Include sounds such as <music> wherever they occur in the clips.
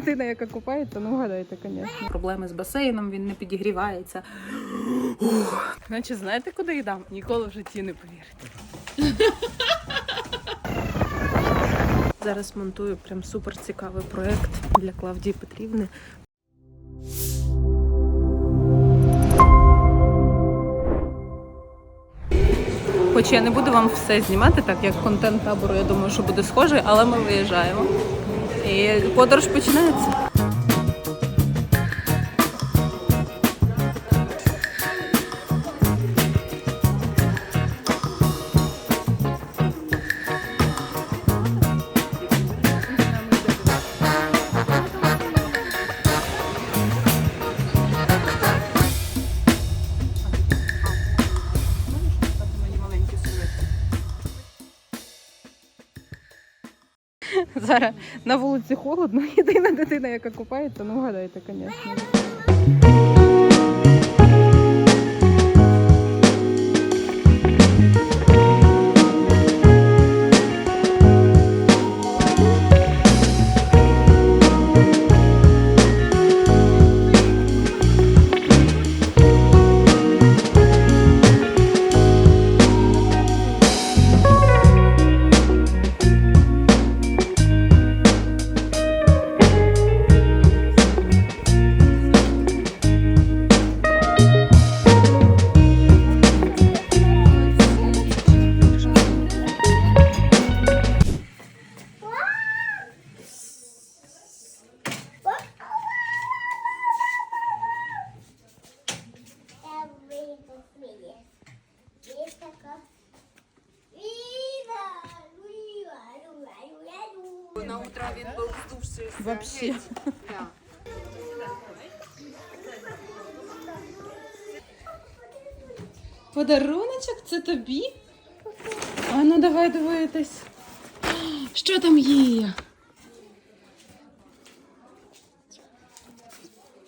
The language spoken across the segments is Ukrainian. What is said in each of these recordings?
дитина, яка купається, ну гадайте, звісно. Проблеми з басейном, він не підігрівається. Ух. Значить, знаєте, куди йдам? Ніколи в житті не повірите. Зараз монтую прям супер цікавий проект для Клавдії Петрівни. Хоч я не буду вам все знімати, так як контент табору, я думаю, що буде схожий, але ми виїжджаємо. І подорож починається. Зараз на вулиці холодно, <laughs> єдина дитина, яка купається, ну гадайте, звісно. Він був здувший. Вообще. <laughs> Подаруночок це тобі? А ну давай дивитись. Що там є?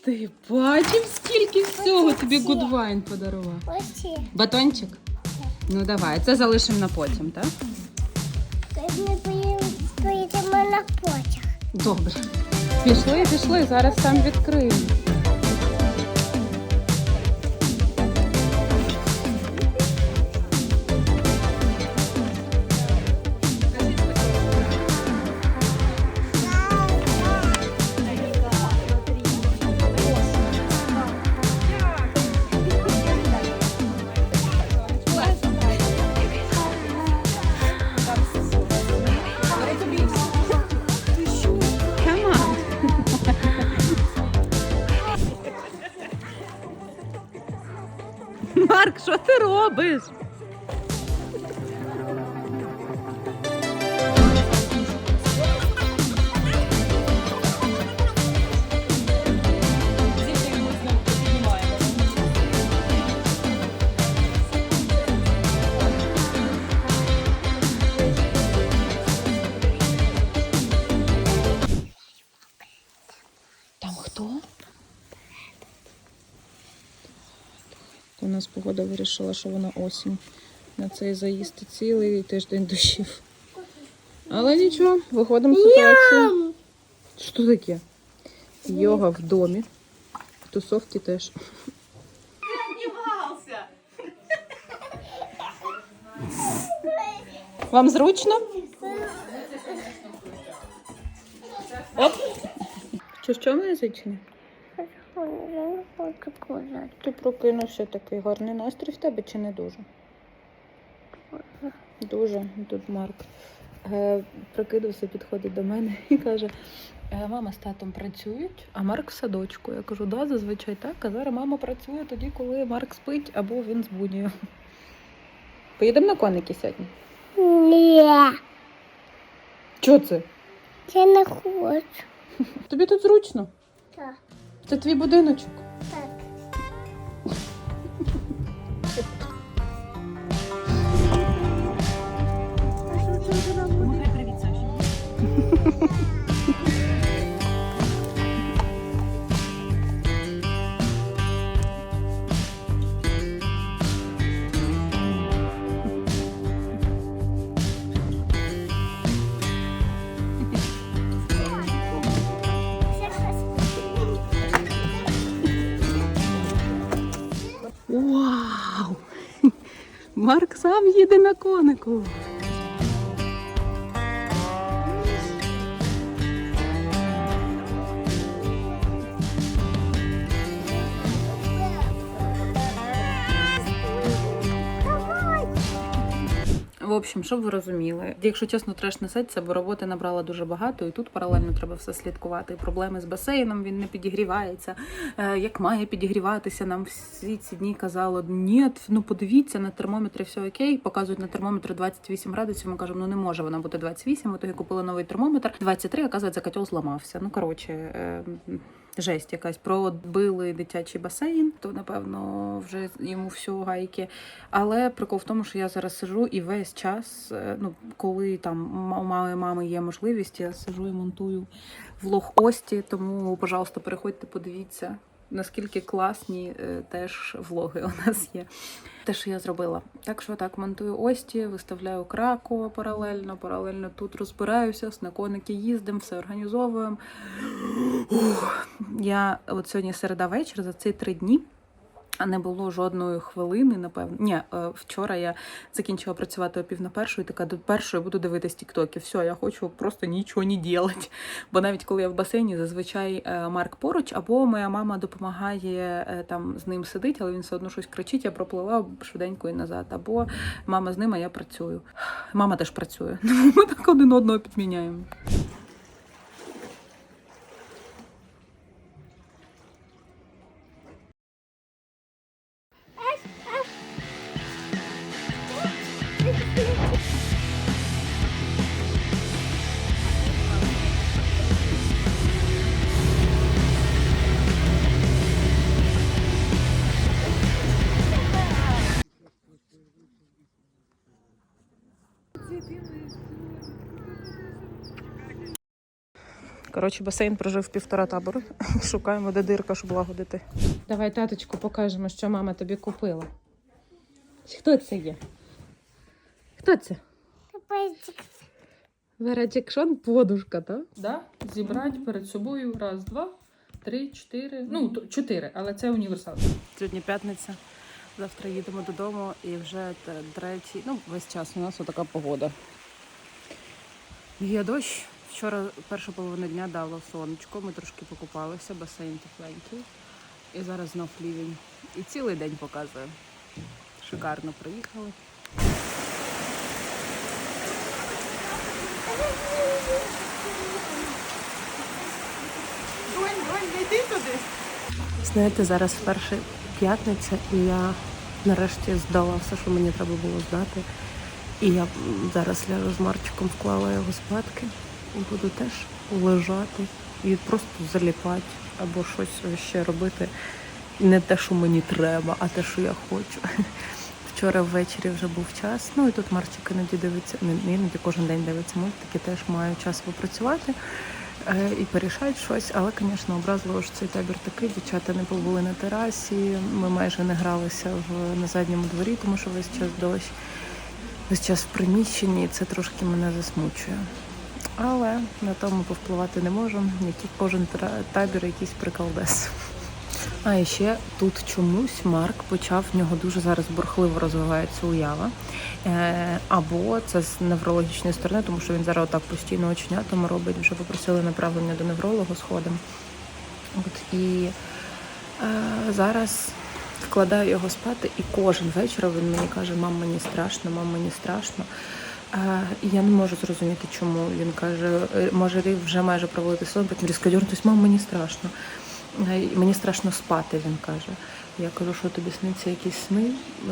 Ти бачив, скільки всього тобі Гудвайн подарував? Батончик? Ну давай, це залишимо на потім, так? Поїдемо на потяг. Добре. Пішли, пішли, зараз там відкриємо. Робиш? Вирішила, що вона осінь. На цей заїзд цілий тиждень дощів. Але нічого, виходимо з ситуації. Що таке? Йога в домі. Тусовки теж. Вам зручно? Оп. Що, що моє зичення? Я не хочу кузати. Ти прокинувся такий гарний настрій в тебе чи не дуже? Дуже. Тут Марк е, прокидався, підходить до мене і каже: «Е, мама з татом працюють, а Марк в садочку. Я кажу, да, зазвичай так. А зараз мама працює тоді, коли Марк спить або він збудює. Поїдемо на коники сьогодні. Ні, Чого це? я не хочу. Тобі тут зручно? Це твій будиночок. так. Ще <laughs> сам їде на конику. Общем, щоб ви розуміли, якщо чесно, треш несеться, бо роботи набрала дуже багато, і тут паралельно треба все слідкувати. Проблеми з басейном він не підігрівається. Е, як має підігріватися, нам всі ці дні казало, ні, ну подивіться на термометрі, все окей. Показують на термометрі 28 градусів. Ми кажемо, ну не може вона бути 28. Ми тоді купили новий термометр. 23, оказується, котел зламався. Ну коротше. Жесть якась пробили дитячий басейн, то напевно вже йому все гайки. Але прикол в тому, що я зараз сижу і весь час, е, ну коли там у моєї мами є можливість, я сижу і монтую влог Ості. Тому, пожалуйста, переходьте, подивіться, наскільки класні е, теж влоги у нас є. Те, що я зробила. Так що так, монтую Ості, виставляю Кракова паралельно, паралельно тут розбираюся, снаконики їздимо, все організовуємо. Ух, я от сьогодні середа вечір за ці три дні. А не було жодної хвилини, напевно. Ні, е, вчора я закінчила працювати о пів на першу і така до першої буду дивитись тіктоки. Все, я хочу просто нічого не робити. Бо навіть коли я в басейні, зазвичай е, Марк поруч, або моя мама допомагає е, там з ним сидить, але він все одно щось кричить, я проплила швиденько і назад. Або мама з ним, а я працюю. Мама теж працює. <laughs> Ми так один одного підміняємо. Коротше, басейн прожив півтора табору. <laughs> Шукаємо, де дирка, щоб лагодити. Давай, таточку, покажемо, що мама тобі купила. Хто це є? Хто це? Вератікшон подушка, так? Да? Зібрати перед собою раз, два, три, чотири. Ну, чотири, але це універсал. Сьогодні п'ятниця. Завтра їдемо додому і вже третій. Ну, весь час у нас отака погода. Є дощ. Вчора першу половину дня дало сонечко. Ми трошки покупалися, басейн тепленький. І зараз знов лівень. І цілий день показує. Шикарно приїхали. Знаєте, зараз вперше п'ятниця, і я нарешті здала все, що мені треба було здати. І я зараз ляжу з Марчиком, вклала його спадки буду теж лежати і просто заліпати або щось ще робити. Не те, що мені треба, а те, що я хочу. <laughs> Вчора ввечері вже був час. Ну і тут Марчик іноді дивиться, не іноді кожен день дивиться мультики, теж маю час попрацювати е, і порішати щось. Але, звісно, образливо, що цей табір такий. Дівчата не побули на терасі. Ми майже не гралися в на задньому дворі, тому що весь час дощ, весь час в приміщенні, і це трошки мене засмучує. Але на тому повпливати не можемо. Який кожен табір якийсь приколдес. А і ще тут чомусь Марк почав в нього дуже зараз бурхливо розвивається уява. Е, або це з неврологічної сторони, тому що він зараз отак постійно оченятами робить. Вже попросили направлення до невролога сходом. От і е, зараз вкладаю його спати, і кожен вечір він мені каже: мам, мені страшно, мам, мені страшно. Я не можу зрозуміти, чому він каже, е, може рік вже майже проводити сон, потім різко дьорнутись, мам, мені страшно. Е, Мені страшно спати, він каже. Я кажу, що тобі сниться якісь сни?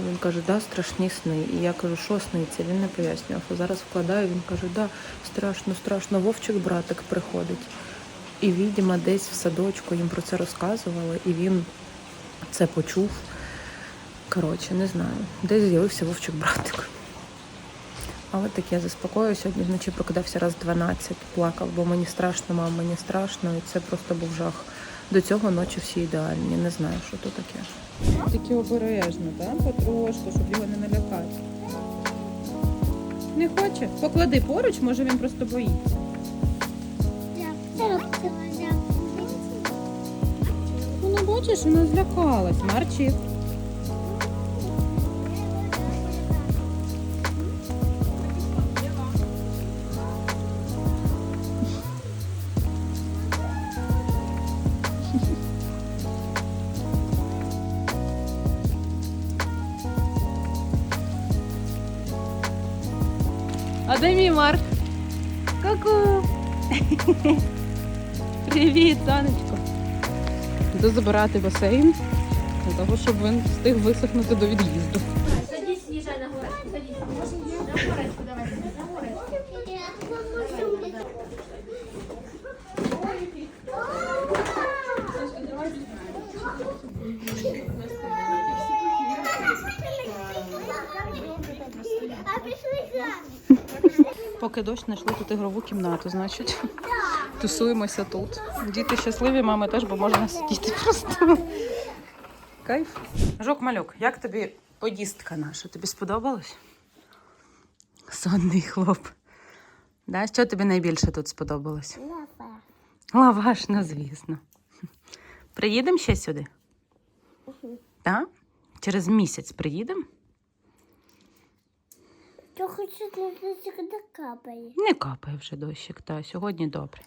Він каже, да, страшні сни. І я кажу, що сниться? Він не пояснював. Зараз вкладаю, він каже, да, страшно, страшно. Вовчик братик приходить. І, відомо, десь в садочку їм про це розказували, і він це почув. Коротше, не знаю. Десь з'явився вовчик братик. Але так я заспокоюю. Сьогодні вночі прокидався раз 12, плакав, бо мені страшно, мам, мені страшно, і це просто був жах. До цього ночі всі ідеальні. Не знаю, що то таке. Тільки обережно, так? Потрошку, щоб його не налякати. Не хоче? Поклади поруч, може він просто боїться. Ну, бачиш, вона злякалась. Марчик. Де мій Марк? Ку-ку! Привіт, Танечко. Йду забирати басейн для того, щоб він встиг висохнути до від'їзду. Поки дощ знайшли тут ігрову кімнату, значить. Тусуємося тут. Діти щасливі, мами теж, бо можна сидіти просто. Кайф. Жок малюк, як тобі поїздка наша? Тобі сподобалось? Сонний хлоп. Да? Що тобі найбільше тут сподобалось? Лава. Лаваш, ну звісно. Приїдемо ще сюди? Так? Через місяць приїдемо? Я хочу дивитися, коли капає. Не капає вже дощик, та сьогодні добре.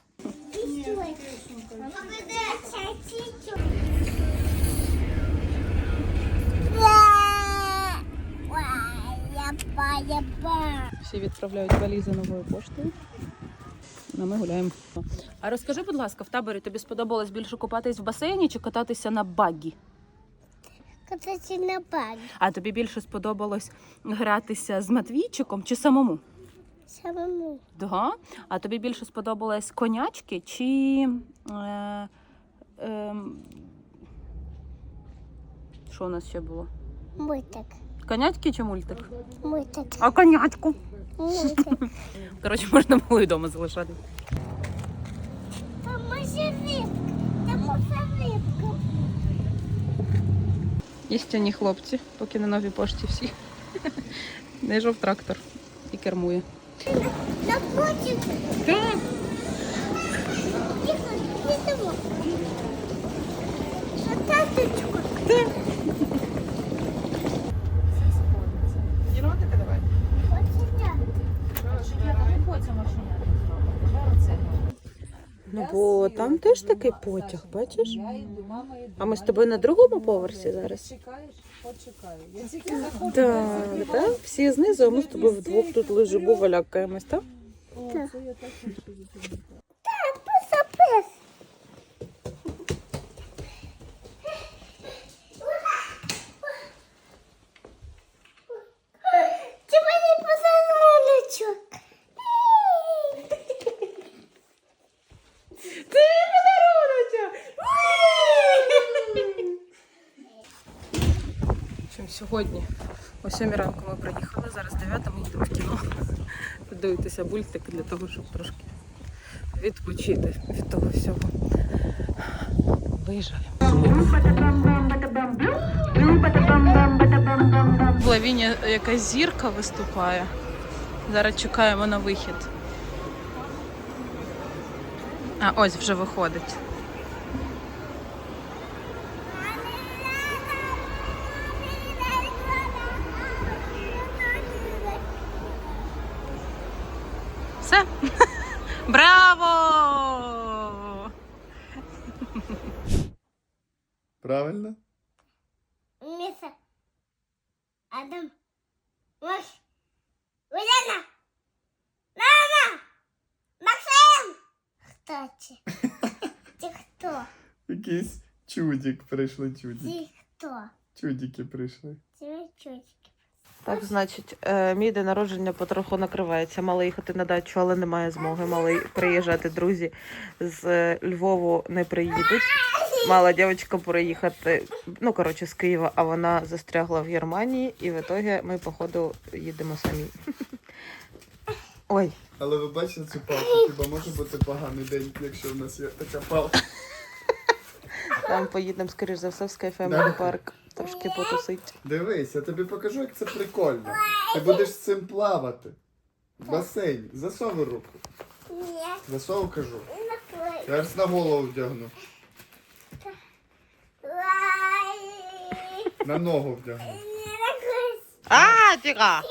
Всі відправляють валізи новою поштою. А ми гуляємо. А розкажи, будь ласка, в таборі тобі сподобалось більше купатись в басейні чи кататися на багі? Кататься на багі. А тобі більше сподобалось гратися з Матвійчиком чи самому? Самому. Да. А тобі більше сподобалось конячки чи. Е, е, що у нас ще було? Мультик. Конячки чи мультик? Мультик. А конячку. Мультик. Коротше, можна було і вдома залишати. Там може рибка. Там може рибка. Істинні хлопці, поки на новій пошті всі. <laughs> Не жов трактор і кермує. Так. Що таточку? Ну, бо там теж такий потяг, бачиш? А ми з тобою на другому поверсі зараз. Так, так. Всі знизу, а ми з тобою вдвох тут лежимо, валякаємось, так? О, це я так хочу запам'ятати. Запис. Це мені подаруночок. Це подаруночок! Чим сьогодні о 7 ранку ми приїхали, зараз 9 ми йдемо в кіно. <laughs> Подивитися мультик для того, щоб трошки відпочити від того всього. Виїжджаємо. В лавіні якась зірка виступає. Зараз чекаємо на вихід. А ось вже виходить. Все. <laughs> Браво! Правильно? Міса. Адам. Маш. Уляна. Мама. Максим. Кстати. <laughs> Ти хто? Якийсь чудик прийшли чудик. Ти хто? Чудики прийшли. Ти чучки. Так, значить, е, мій день народження потроху накривається. Мала їхати на дачу, але немає змоги. Мали приїжджати друзі з е, Львову не приїдуть. Мала дівчинка приїхати, ну коротше, з Києва, а вона застрягла в Германії, і в ітогі ми, походу, їдемо самі. Ой, Але ви бачите цю палку? Хіба може бути поганий день, якщо в нас є така палка? Там поїдемо, скоріш за все, в. Sky парк трошки потусить. Дивись, я тобі покажу, як це прикольно. Ти будеш з цим плавати. В басейні. Засовуй руку. Ні. Засовуй, кажу. Я ж на голову вдягну. На ногу вдягну. А, тіга!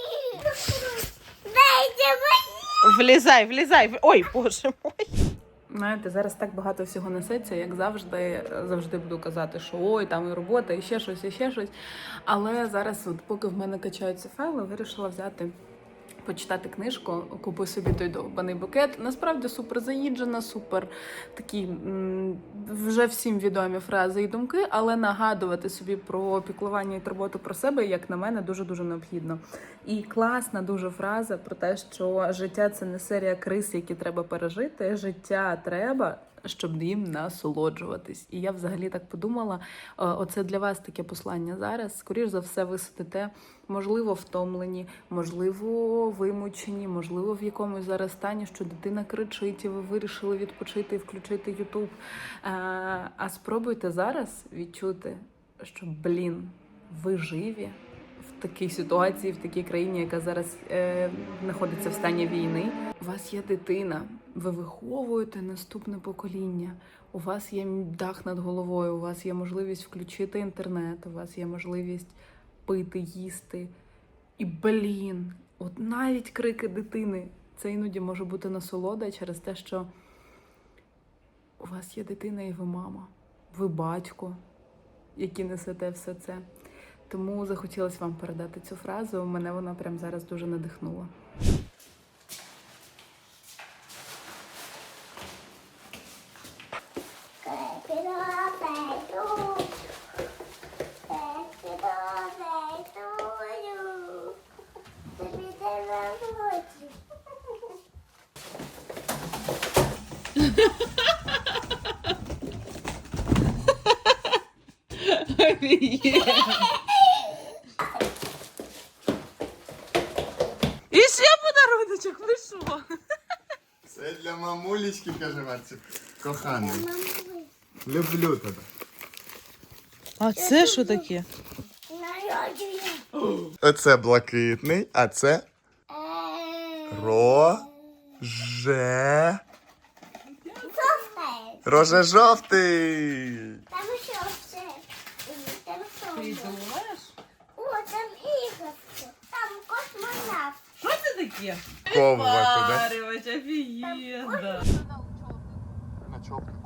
Влізай, влізай. Ой, боже мой. Знаєте, зараз так багато всього несеться, як завжди, завжди буду казати, що ой, там і робота, і ще щось, і ще щось. Але зараз, от, поки в мене качаються файли, вирішила взяти почитати книжку, купи собі той довбаний букет. Насправді супер заїджена, супер такі вже всім відомі фрази і думки, але нагадувати собі про піклування і турботу про себе, як на мене, дуже дуже необхідно. І класна дуже фраза про те, що життя це не серія крис, які треба пережити. Життя треба. Щоб їм насолоджуватись, і я взагалі так подумала. е, Оце для вас таке послання зараз. Скоріш за все, ви сидите, можливо, втомлені, можливо, вимучені, можливо, в якомусь зараз стані, що дитина кричить, і ви вирішили відпочити і включити Ютуб. Е, А спробуйте зараз відчути, що блін, ви живі в такій ситуації, в такій країні, яка зараз е, знаходиться в стані війни. У вас є дитина, ви виховуєте наступне покоління. У вас є дах над головою, у вас є можливість включити інтернет, у вас є можливість пити, їсти. І блін, от навіть крики дитини це іноді може бути насолода через те, що у вас є дитина і ви мама, ви батько, які несете все це. Тому захотілося вам передати цю фразу. Мене вона прямо зараз дуже надихнула. І ще подаруночок, ви що? Це для мамулечки, каже Марці. Коханий. Люблю тебе. А це що таке? Оце блакитний, а це роже. Роже жовтий. Там ще все. Там що? думаєш? О, там іграшки. Там космонавт. Що це таке? Ковувати, да? Паривач, офігенно. На парити?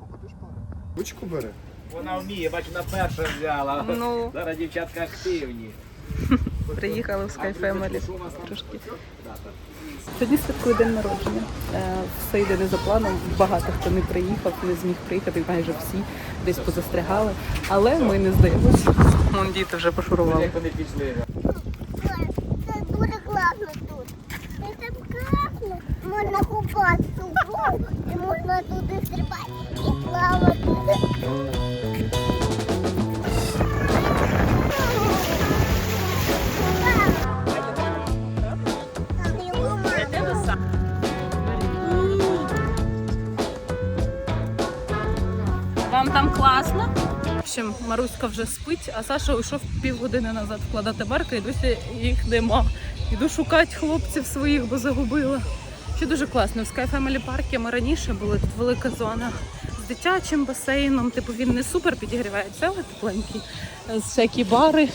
Ручку бери. Вона вміє, бачу, на перше взяла. Ну. Зараз дівчатка активні. <laughs> Приїхали в Sky Family трошки. Сьогодні святкую день народження. Е, Все йде не за планом. Багато хто не приїхав, не зміг приїхати, майже всі десь позастрягали. Але ми не здаємося. Вон діти вже пошурували. Маруська вже спить, а Саша вийшов півгодини назад вкладати барки і досі їх нема. Іду шукати хлопців своїх, бо загубила. Ще дуже класно. В Sky Family Park ми раніше були тут велика зона з дитячим басейном. Типу він не супер підігрівається, але тепленький. Е, Всякі бари.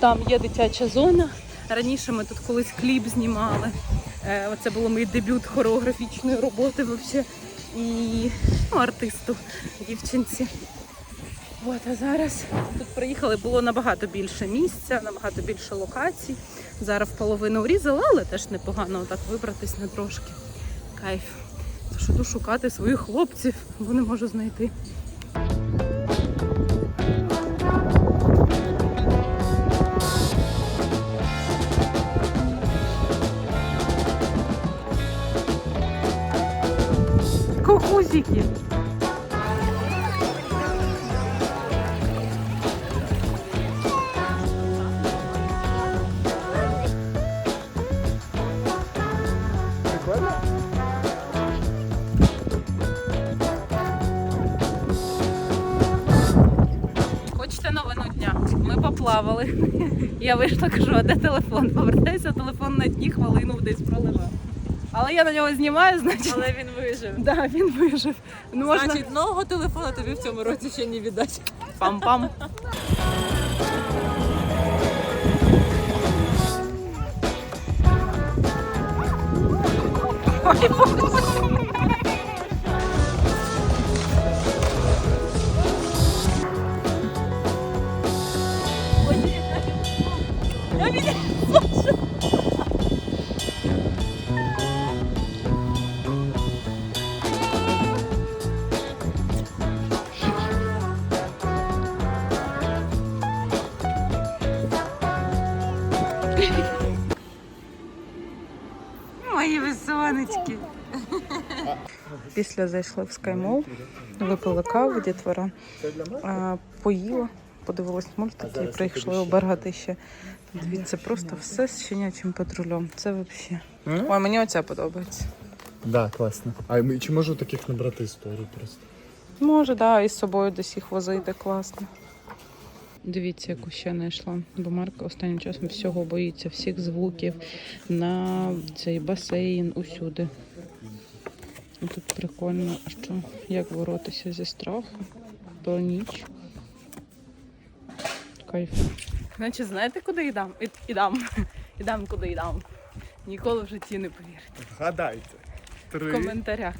Там є дитяча зона. Раніше ми тут колись кліп знімали. Е, Оце було мій дебют хореографічної роботи взагалі. І ну, артисту, дівчинці. От, а зараз тут приїхали, було набагато більше місця, набагато більше локацій. Зараз половину урізала, але теж непогано отак вибратись на трошки. Кайф. Тож іду шукати своїх хлопців, бо не можу знайти. Кукусики. Поплавали. <laughs> Я вийшла, кажу, а де телефон? Повертаюся, телефон на дні хвилину десь пролежав. Але я на нього знімаю, значить. Але він вижив. Да, він вижив. Ну, можна... Значить, нового телефона тобі в цьому році ще не віддать. Пам-пам. Ой, Боже. Сонечки. Після зайшли в скаймол, випили каву, дітвора, поїла, подивилась мультики і прийшли обергати ще. Дивіться, просто все з щенячим патрулем. Це взагалі. Ой, мені оця подобається. Да, класно. А ми- чи можу таких набрати історію просто? Може, да, і з собою десь їх возити класно. Дивіться, яку ще знайшла. Бо Марк останнім часом всього боїться, всіх звуків на цей басейн усюди. І Тут прикольно, що як боротися зі страхом про ніч. Кайф. Значить, знаєте, куди йдам? І- Ідам. <laughs> Ідам, куди йдам. Ніколи в житті не повірите. Гадайте. В Три, коментарях.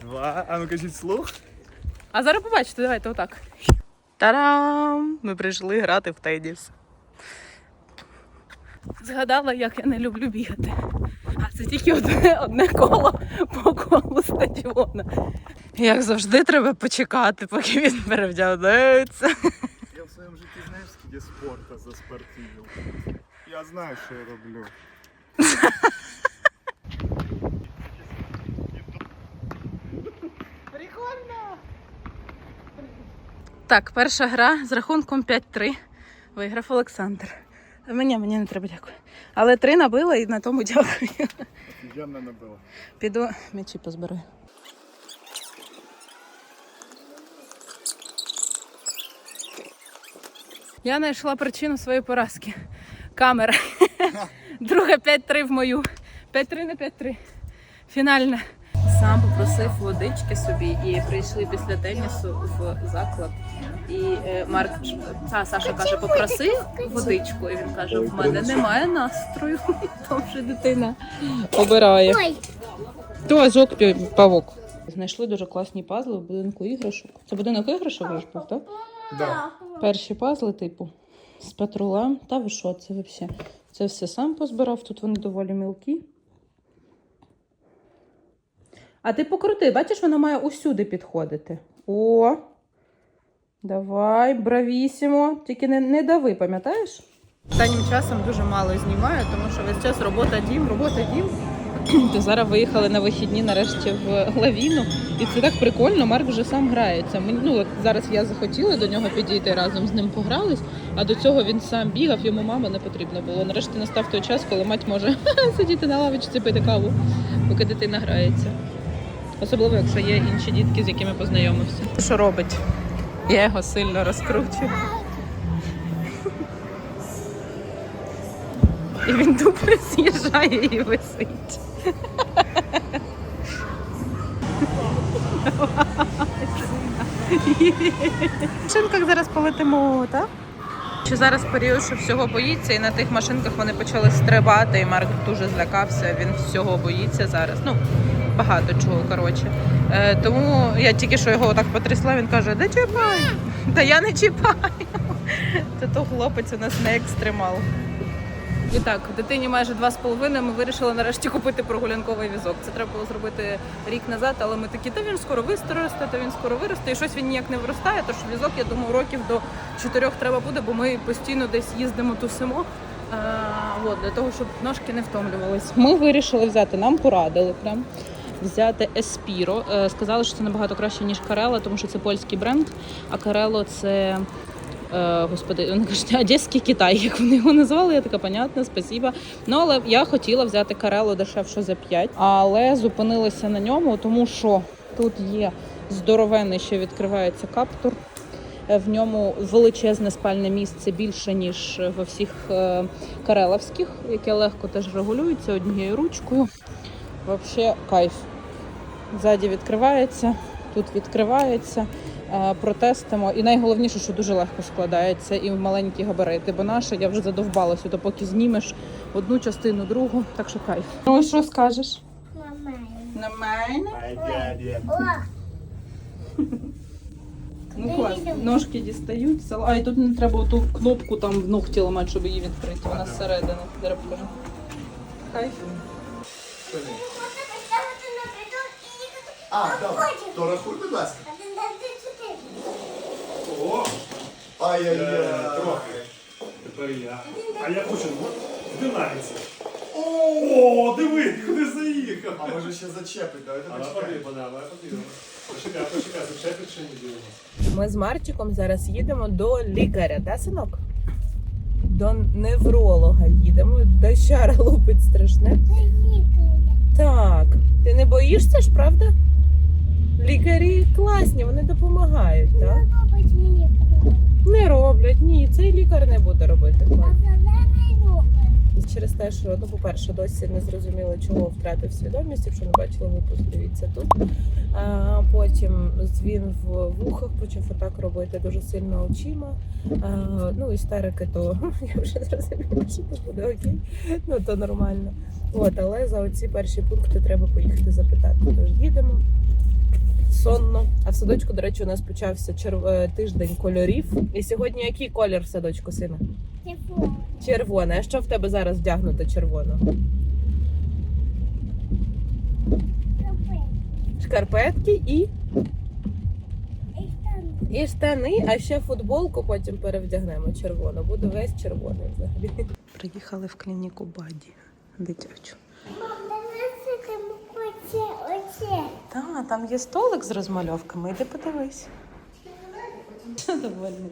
два. А ну кажіть слух. А зараз побачите, давайте отак. Та-дам! Ми прийшли грати в теніс. Згадала, як я не люблю бігати. А це тільки одне, одне коло по колу стадіона. Як завжди, треба почекати, поки він перевдягнеться. Я в своєму житті знаю, скільки спорту за спортивів. Я знаю, що я роблю. Так, перша гра з рахунком 5-3. Виграв Олександр. Мені, мені не треба дякую. Але три набила і на тому дякую. Офігенно набила. Піду м'ячі позбираю. Я знайшла причину своєї поразки. Камера. <laughs> Друга 5-3 в мою. 5-3 на 5-3. Фінальне. Сам попросив водички собі і прийшли після тенісу в заклад. І е, Марк та Саша каже, попроси водичку. І він каже: в мене немає настрою. <laughs> Тому що дитина обирає. Ой, То жок павук. Знайшли дуже класні пазли в будинку іграшок. Це будинок іграшок ваш був, так? Да. Перші пазли, типу, з патрулем. Та ви що, це взагалі? Це все сам позбирав, тут вони доволі мілкі. А ти покрути, бачиш, вона має усюди підходити. О! Давай, бравісімо. Тільки не, не дави, пам'ятаєш? Останнім часом дуже мало знімаю, тому що весь час робота дім, робота дім. То зараз виїхали на вихідні нарешті в лавіну. І це так прикольно, Марк вже сам грається. Мені, ну, от зараз я захотіла до нього підійти разом з ним погрались, а до цього він сам бігав, йому мама не потрібно було. Нарешті настав той час, коли мать може <laughs> сидіти на лавочці, пити каву, поки дитина грається. Особливо, якщо є інші дітки, з якими познайомився. Що робить? Я його сильно розкручую. І він добре з'їжджає і висить. Машинках зараз полетимо, так? Що зараз період, що всього боїться, і на тих машинках вони почали стрибати, і Марк дуже злякався, він всього боїться зараз. Ну, багато чого, коротше. Е, тому я тільки що його так потрясла, він каже, де чіпай? <laughs> Та я не чіпаю. <laughs> Та то хлопець у нас не екстремал. І так, дитині майже два з половиною. Ми вирішили нарешті купити прогулянковий візок. Це треба було зробити рік назад, але ми такі, та він скоро виросте, та він скоро виросте. І щось він ніяк не виростає. Тож візок, я думаю, років до чотирьох треба буде, бо ми постійно десь їздимо тусимо. А, от, для того, щоб ножки не втомлювались. Ми вирішили взяти, нам порадили прям. Взяти Еспіро. Сказали, що це набагато краще, ніж Карело, тому що це польський бренд, а Карело це Е, господи, вони кажуть, Одеський Китай, як вони його назвали, я така, понятно, спасіба. Ну, але я хотіла взяти Карело дешевше за 5, але зупинилася на ньому, тому що тут є здоровенний, що відкривається каптур. Е, В ньому величезне спальне місце більше, ніж во всіх е, кареловських, яке легко теж регулюється однією ручкою. Взагалі кайф. Ззаді відкривається, тут відкривається. Е, Протестимо. І найголовніше, що дуже легко складається і в маленькі габарити. Бо наша я вже задовбалася, то поки знімеш одну частину, другу, так що кайф. Ну що скажеш? На мене? Ну клас. Ножки дістають. сала- А і тут не треба ту кнопку там в ногті ламати, щоб її відкрити. Вона зсередини. Покажу. Кайф. можна поставити на притул і їхати А, добре. То рахуй, будь ласка. один, два, три, чотири. О! Ай-яй-яй, трохи. Тепер я. А я хочу в динаміці. О, диви, куди заїхав. А може ще зачепить, давайте почекаємо. Почекай, почекай, зачепить чи не ділимо. Ми з Марчиком зараз їдемо до лікаря, да, синок? До невролога їдемо. Дощара лупить страшне. Так, ти не боїшся ж, правда? Лікарі класні, вони допомагають, так? Робить мені. Не роблять, ні, цей лікар не буде робити. А зелений робить. Через те, що ну, по-перше, досі не зрозуміли, чого втратив свідомість, якщо не бачили випуск, дивіться тут. А, потім дзвін в вухах почав отак робити дуже сильно очима. А, ну, істерики, то <laughs> я вже зрозуміла, що це буде окей. Ну то нормально. От, але за оці перші пункти треба поїхати запитати. Тож їдемо. Сонно. А в садочку, до речі, у нас почався черв... е, тиждень кольорів. І сьогодні який колір в садочку, сина? Телефон. Червоне. А що в тебе зараз вдягнуто червоно? Кафе. Шкарпетки і, І штани, а ще футболку потім перевдягнемо червоно. Буде весь червоний взагалі. Приїхали в клініку Баді дитячу. Мам, давай сидимо оце, оце. Та, там є столик з розмальовками, іди подивись. Довольний.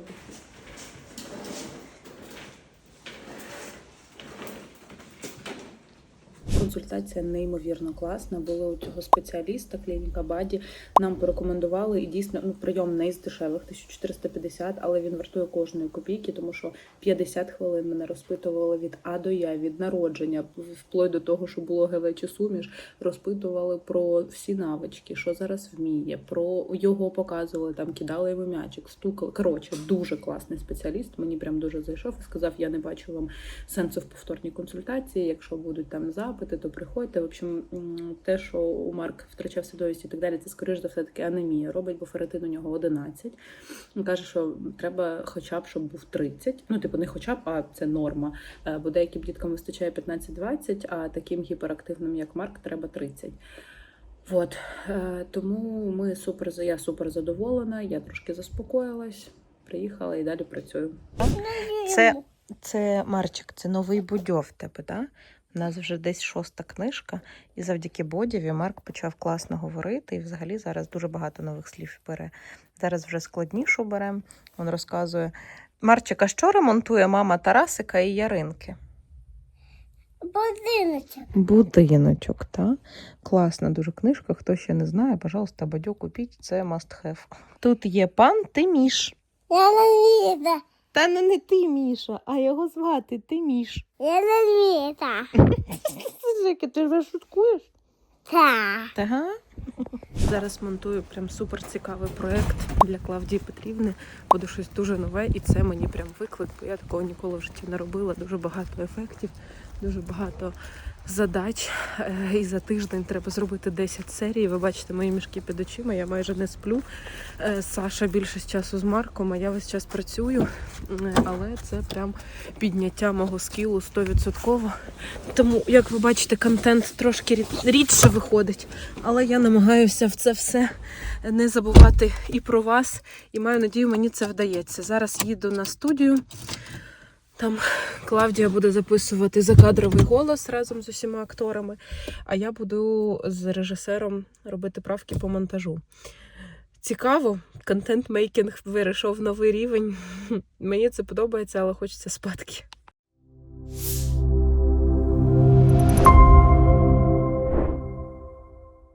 Консультація неймовірно класна. Були у цього спеціаліста, клініка Баді. Нам порекомендували і дійсно ну, прийом не із дешевих, 1450, але він вартує кожної копійки, тому що 50 хвилин мене розпитували від А до Я, від народження, вплоть до того, що було ГВ суміш, розпитували про всі навички, що зараз вміє, про його показували, там кидали йому м'ячик, стукали. Коротше, дуже класний спеціаліст. Мені прям дуже зайшов і сказав: я не бачу вам сенсу в повторній консультації. Якщо будуть там запити, то приходьте. В общем, те, що у Марк втрачав свідомість і так далі, це скоріш за все таки анемія. Робить, бо ферритин у нього 11. Він каже, що треба хоча б, щоб був 30. Ну, типу, не хоча б, а це норма. Е, Бо деяким діткам вистачає 15-20, а таким гіперактивним, як Марк, треба 30. От е, тому ми супер я супер задоволена. Я трошки заспокоїлась, приїхала і далі працюю. Це, це Марчик, це новий будьов в тебе, так? У нас вже десь шоста книжка, і завдяки Бодєві Марк почав класно говорити. І взагалі зараз дуже багато нових слів бере. Зараз вже складнішу беремо. Він розказує. Марчик, а що ремонтує мама Тарасика і Яринки? Будиночок. Будиночок, так? Класна дуже книжка. Хто ще не знає, пожалуйста, бадьо купіть, це must have. Тут є пан Тиміш. Я не. Та ну не ти, Міша, а його звати Тиміш. Я не віта. Жеки, ти вже шуткуєш? Так. Ага. Зараз монтую прям супер цікавий проект для Клавдії Петрівни. Буде щось дуже нове, і це мені прям виклик, бо я такого ніколи в житті не робила. Дуже багато ефектів, дуже багато задач. Е, І за тиждень треба зробити 10 серій. Ви бачите мої мішки під очима, я майже не сплю. Е, Саша більшість часу з Марком, а я весь час працюю. Е, Але це прям підняття мого скілу 100%. Тому, як ви бачите, контент трошки рідше виходить. Але я намагаюся в це все не забувати і про вас. І маю надію, мені це вдається. Зараз їду на студію. Там Клавдія буде записувати закадровий голос разом з усіма акторами, а я буду з режисером робити правки по монтажу. Цікаво, контент-мейкінг вирішов новий рівень. <laughs> Мені це подобається, але хочеться спадки.